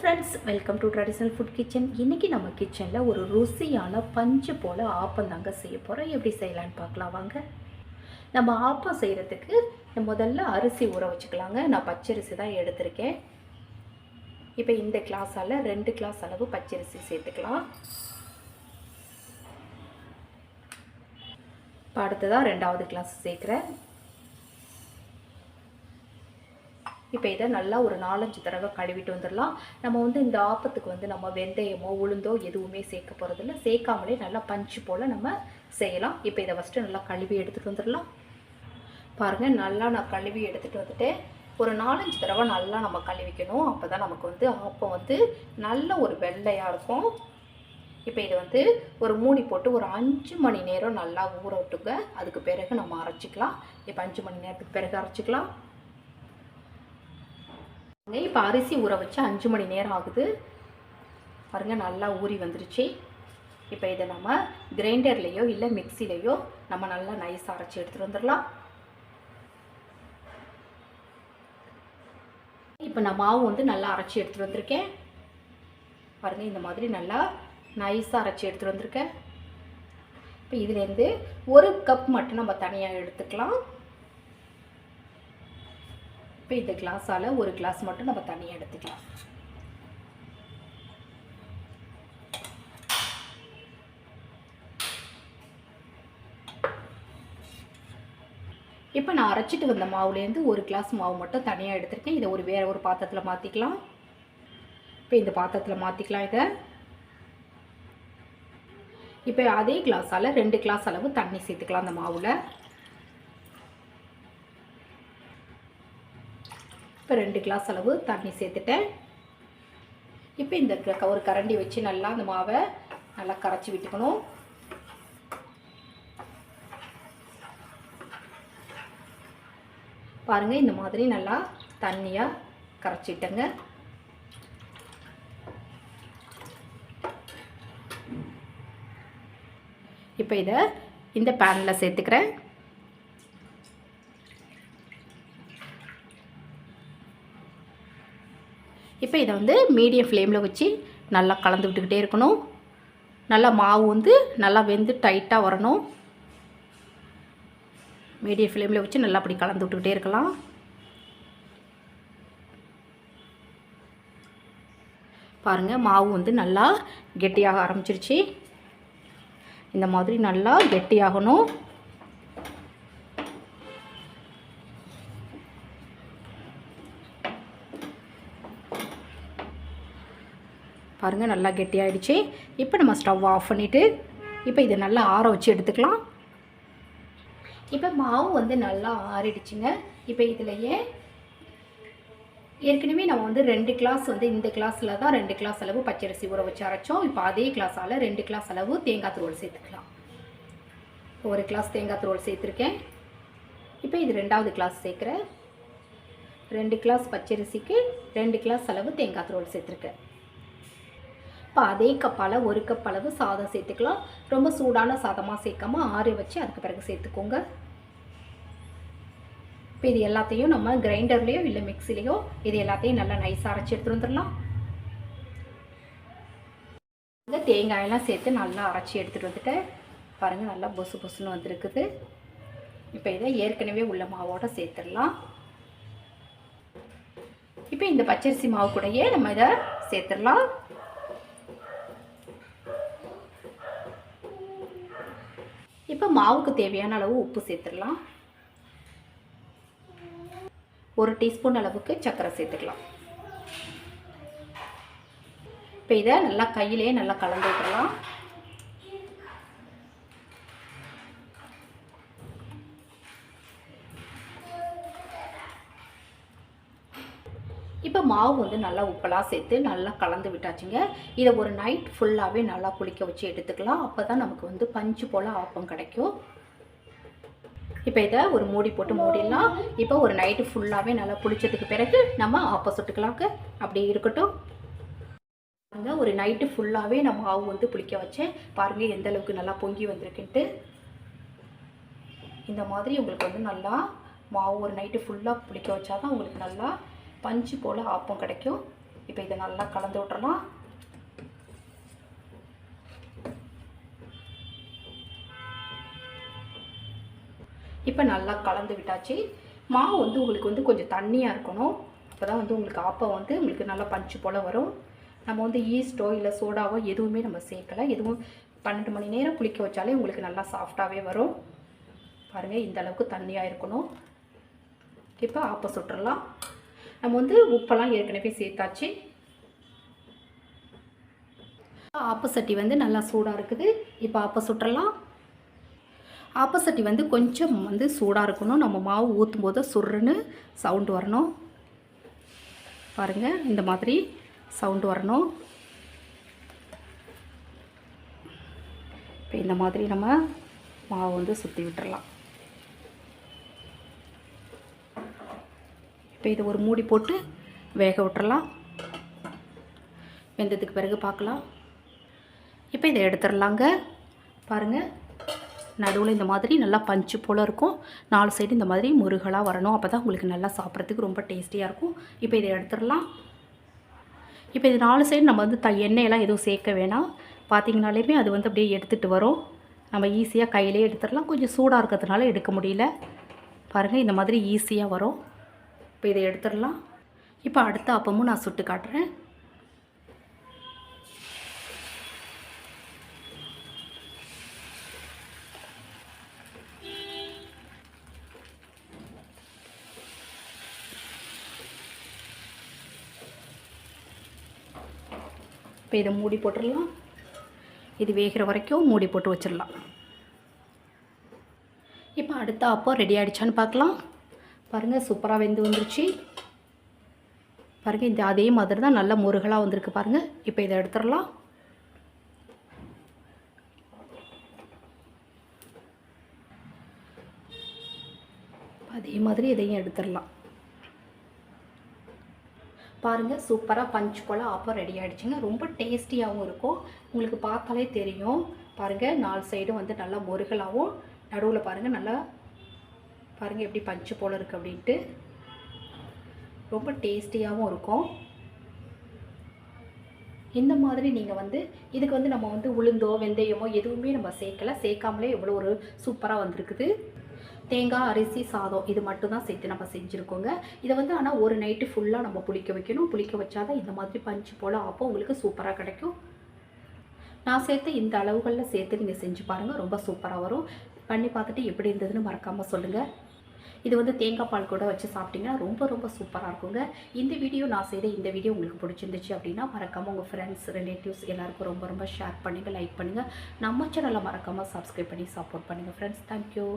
Friends welcome to traditional food kitchen இன்றைக்கி நம்ம கிச்சனில் ஒரு ருசியான பஞ்சு போல் ஆப்பம் தாங்க செய்ய போகிறோம் எப்படி செய்யலான்னு பார்க்கலாம் வாங்க. நம்ம ஆப்பம் செய்கிறதுக்கு முதல்ல அரிசி ஊற வச்சுக்கலாங்க. நான் பச்சரிசி தான் எடுத்திருக்கேன். இப்போ இந்த கிளாஸால் ரெண்டு கிளாஸ் அளவு பச்சரிசி சேர்த்துக்கலாம். இப்போ அடுத்ததாக ரெண்டாவது கிளாஸ் சேர்க்குறேன். இப்போ இதை நல்லா ஒரு நாலஞ்சு தடவை கழுவிட்டு வந்துடலாம். நம்ம வந்து இந்த ஆப்பத்துக்கு வந்து நம்ம வெந்தயமோ உளுந்தோ எதுவுமே சேர்க்க போகிறதில்ல சேர்க்காமலே நல்லா பஞ்சு போல் நம்ம செய்யலாம். இப்போ இதை ஃபஸ்ட்டு நல்லா கழுவி எடுத்துகிட்டு வந்துடலாம். பாருங்கள் நல்லா நான் கழுவி எடுத்துகிட்டு வந்துட்டேன். ஒரு நாலஞ்சு தடவை நல்லா நம்ம கழுவிக்கணும். அப்போ தான் நமக்கு வந்து ஆப்பம் வந்து நல்ல ஒரு வெள்ளையாக இருக்கும். இப்போ இதை வந்து ஒரு மூடி போட்டு ஒரு அஞ்சு மணி நேரம் நல்லா ஊற விட்டுங்க. அதுக்கு பிறகு நம்ம அரைச்சிக்கலாம். இப்போ அஞ்சு மணி நேரத்துக்கு பிறகு அரைச்சிக்கலாம். இப்போ அரிசி ஊற வச்சு அஞ்சு மணி நேரம் ஆகுது. பாருங்கள் நல்லா ஊறி வந்துருச்சு. இப்போ இதை நம்ம கிரைண்டர்லேயோ இல்லை மிக்சிலேயோ நம்ம நல்லா நைஸ் அரைச்சி எடுத்துகிட்டு வந்துடலாம். இப்போ நான் மாவு வந்து நல்லா அரைச்சி எடுத்துகிட்டு வந்திருக்கேன். பாருங்கள் இந்த மாதிரி நல்லா நைஸாக அரைச்சி எடுத்துகிட்டு வந்திருக்கேன். இப்போ இதுலேருந்து ஒரு கப் மட்டும் நம்ம தனியாக எடுத்துக்கலாம். இப்போ இந்த கிளாஸால் ஒரு கிளாஸ் மட்டும் நம்ம தனியாக எடுத்துக்கலாம். இப்போ நான் அரைச்சிட்டு வந்த மாவுலேருந்து ஒரு கிளாஸ் மாவு மட்டும் தனியாக எடுத்திருக்கேன். இதை ஒரு வேறு ஒரு பாத்திரத்தில் மாற்றிக்கலாம் இப்போ இந்த பாத்திரத்தில் மாற்றிக்கலாம் இதை. இப்போ அதே கிளாஸால் ரெண்டு கிளாஸ் அளவு தண்ணி சேர்த்துக்கலாம் அந்த மாவில். இப்போ ரெண்டு கிளாஸ் அளவு தண்ணி சேர்த்துட்டேன். இப்போ இந்த க- ஒரு கரண்டி வச்சு நல்லா அந்த மாவை நல்லா கரைச்சி விட்டுக்கணும். பாருங்கள் இந்த மாதிரி நல்லா தண்ணியாக கரைச்சிட்டேங்க இப்போ இதை இந்த பேனில் சேர்த்துக்கிறேன். இப்போ இதை வந்து மீடியம் ஃப்ளேமில் வச்சு நல்லா கலந்து விட்டுக்கிட்டே இருக்கணும். நல்லா மாவு வந்து நல்லா வெந்து டைட்டாக வரணும். மீடியம் ஃப்ளேமில் வச்சு நல்லா அப்படி கலந்து விட்டுக்கிட்டே இருக்கலாம். பாருங்கள் மாவு வந்து நல்லா கெட்டியாக ஆரம்பிச்சிருச்சு. இந்த மாதிரி நல்லா கெட்டியாகணும். பாருங்கள் நல்லா கெட்டியாகிடுச்சு இப்போ நம்ம ஸ்டவ் ஆஃப் பண்ணிவிட்டு இப்போ இதை நல்லா ஆற வச்சு எடுத்துக்கலாம். இப்போ மாவு வந்து நல்லா ஆறிடுச்சுங்க. இப்போ இதுலையே ஏற்கனவே நம்ம வந்து ரெண்டு கிளாஸ் வந்து இந்த கிளாஸில் தான் ரெண்டு கிளாஸ் அளவு பச்சரிசி ஊற வச்சு அரைச்சோம். இப்போ அதே கிளாஸால் ரெண்டு கிளாஸ் அளவு தேங்காய் துருவல் சேர்த்துக்கலாம். ஒரு கிளாஸ் தேங்காய் துருவல் சேர்த்துருக்கேன். இப்போ இது ரெண்டாவது கிளாஸ் சேர்க்குறேன். ரெண்டு கிளாஸ் பச்சரிசிக்கு ரெண்டு கிளாஸ் அளவு தேங்காய் துருவல் சேர்த்துருக்கேன். இப்போ அதே கப்பால் ஒரு கப் அளவு சாதம் சேர்த்துக்கலாம். ரொம்ப சூடான சாதமாக சேர்க்காம ஆற வச்சு அதுக்கு பிறகு சேர்த்துக்கோங்க. இப்போ இது எல்லாத்தையும் நம்ம கிரைண்டர்லேயோ இல்லை மிக்சிலேயோ இது எல்லாத்தையும் நல்லா நைஸாக அரைச்சி எடுத்துகிட்டு வந்துடலாம். இந்த தேங்காயெல்லாம் சேர்த்து நல்லா அரைச்சி எடுத்துகிட்டு வந்துட்டேன். பாருங்கள் நல்லா பொசு பொசுன்னு வந்திருக்குது. இப்போ இதை ஏற்கனவே உள்ள மாவோடு சேர்த்துடலாம். இப்போ இந்த பச்சரிசி மாவு கூடயே நம்ம இதை சேர்த்துடலாம். இப்போ மாவுக்கு தேவையான அளவு உப்பு சேர்த்துடலாம். ஒரு டீஸ்பூன் அளவுக்கு சர்க்கரை சேர்த்துக்கலாம். இப்போ இதை நல்லா கையிலே நல்லா கலந்து விட்டுடலாம். இப்போ மாவு வந்து நல்லா உப்பெல்லாம் சேர்த்து நல்லா கலந்து விட்டாச்சுங்க. இதை ஒரு நைட் ஃபுல்லாகவே நல்லா புளிக்க வச்சு எடுத்துக்கலாம். அப்போ தான் நமக்கு வந்து பஞ்சு போல் ஆப்பம் கிடைக்கும். இப்போ இதை ஒரு மூடி போட்டு மூடிடலாம். இப்போ ஒரு நைட்டு ஃபுல்லாகவே நல்லா புளிச்சதுக்கு பிறகு நம்ம ஆப்பம் சுட்டுக்கலாங்க அப்படி இருக்கட்டும். பாருங்கள் ஒரு நைட்டு ஃபுல்லாகவே நான் மாவு வந்து புளிக்க வச்சேன். பாருங்கள் எந்த அளவுக்கு நல்லா பொங்கி வந்திருக்குன்ட்டு. இந்த மாதிரி உங்களுக்கு வந்து நல்லா மாவு ஒரு நைட்டு ஃபுல்லாக புளிக்க வச்சா தான் உங்களுக்கு நல்லா பஞ்சு போல் ஆப்பம் கிடைக்கும். இப்போ இதை நல்லா கலந்து விட்டுறலாம். இப்போ நல்லா கலந்து விட்டாச்சு. மாவு வந்து உங்களுக்கு வந்து கொஞ்சம் தண்ணியாக இருக்கணும். அப்போ தான் வந்து உங்களுக்கு ஆப்பம் வந்து உங்களுக்கு நல்லா பஞ்சு போல் வரும். நம்ம வந்து ஈஸ்ட்டோ இல்லை சோடாவோ எதுவுமே நம்ம சேர்க்கலை. எதுவும் பன்னெண்டு மணி நேரம் புளிக்க வச்சாலே உங்களுக்கு நல்லா சாஃப்டாகவே வரும். பாருங்கள் இந்த அளவுக்கு தண்ணியாக இருக்கணும். இப்போ ஆப்பம் சுட்டுறலாம். நம்ம வந்து உப்பெல்லாம் ஏற்கனவே சேர்த்தாச்சு. ஆப்பசட்டி வந்து நல்லா சூடாக இருக்குது. இப்போ ஆப்ப சுட்டுறலாம் சட்டி வந்து கொஞ்சம் வந்து சூடாக இருக்கணும். நம்ம மாவு ஊற்றும் போது சுருன்னு சவுண்டு வரணும். பாருங்கள் இந்த மாதிரி சவுண்டு வரணும். இப்போ இந்த மாதிரி நம்ம மாவு வந்து சுற்றி விட்டுறலாம். இப்போ இதை ஒரு மூடி போட்டு வேக விட்டுறலாம். வெந்ததுக்கு பிறகு பார்க்கலாம். இப்போ இதை எடுத்துடலாங்க. பாருங்கள் நடுவில் இந்த மாதிரி நல்லா பஞ்சு போல் இருக்கும். நாலு சைடு இந்த மாதிரி முருகலாக வரணும். அப்போ தான் உங்களுக்கு நல்லா சாப்பிட்றதுக்கு ரொம்ப டேஸ்டியாக இருக்கும். இப்போ இதை எடுத்துடலாம். இப்போ இது நாலு சைடு நம்ம வந்து த எண்ணெயெல்லாம் எதுவும் சேர்க்க வேணாம். பார்த்தீங்கனாலேயுமே அது வந்து அப்படியே எடுத்துகிட்டு வரும். நம்ம ஈஸியாக கையிலே எடுத்துடலாம். கொஞ்சம் சூடாக இருக்கிறதுனால எடுக்க முடியல. பாருங்கள் இந்த மாதிரி ஈஸியாக வரும். இப்போ இதை எடுத்துடலாம். இப்போ அடுத்த அப்பமும் நான் சுட்டு காட்டுறேன். இப்போ இதை மூடி போட்டுடலாம். இது வேகிற வரைக்கும் மூடி போட்டு வச்சிடலாம். இப்போ அடுத்த அப்போ ரெடி ஆகிடுச்சான்னு பார்க்கலாம். பாருங்கள் சூப்பராக வெந்து வந்துருச்சு. பாருங்கள் இந்த அதே மாதிரி தான் நல்ல முருகலாக வந்திருக்கு பாருங்கள் இப்போ இதை எடுத்துடலாம். அதே மாதிரி இதையும் எடுத்துடலாம். பாருங்கள் சூப்பராக பஞ்ச் போல் ஆப்பம் ரெடி ஆகிடுச்சிங்க ரொம்ப டேஸ்டியாகவும் இருக்கும். உங்களுக்கு பார்த்தாலே தெரியும். பாருங்கள் நாலு சைடும் வந்து நல்லா முருகலாகவும் நடுவில் பாருங்கள் நல்லா பாருங்கள் எப்படி பஞ்சு போல் இருக்குது அப்படின்ட்டு. ரொம்ப டேஸ்டியாகவும் இருக்கும். இந்த மாதிரி நீங்கள் வந்து இதுக்கு வந்து நம்ம வந்து உளுந்தோ வெந்தயமோ எதுவுமே நம்ம சேர்க்கல. சேர்க்காமலே எவ்வளோ ஒரு சூப்பராக வந்திருக்குது. தேங்காய் அரிசி சாதம் இது மட்டும்தான் சேர்த்து நம்ம செஞ்சுருக்கோங்க. இதை வந்து ஆனால் ஒரு நைட்டு ஃபுல்லாக நம்ம புளிக்க வைக்கணும். புளிக்க வச்சாதான் இந்த மாதிரி பஞ்சு போல் அப்போ உங்களுக்கு சூப்பராக கிடைக்கும். நான் சேர்த்து இந்த அளவுகளில் சேர்த்து நீங்கள் செஞ்சு பாருங்கள் ரொம்ப சூப்பராக வரும். பண்ணி பார்த்துட்டு எப்படி இருந்ததுன்னு மறக்காமல் சொல்லுங்கள் இது வந்து தேங்காய் பால் கூட வச்சு சாப்பிட்டீங்கன்னா ரொம்ப ரொம்ப சூப்பராக இருக்குங்க. இந்த வீடியோ நான் செய்த இந்த வீடியோ உங்களுக்கு பிடிச்சிருந்துச்சு அப்படின்னா மறக்காமல் உங்கள் ஃப்ரெண்ட்ஸ் ரிலேட்டிவ்ஸ் எல்லாருக்கும் ரொம்ப ரொம்ப ஷேர் பண்ணுங்கள் லைக் பண்ணுங்கள் நம்ம சேனலை மறக்காமல் சப்ஸ்கிரைப் பண்ணி சப்போர்ட் பண்ணுங்கள் ஃப்ரெண்ட்ஸ் தேங்க்யூ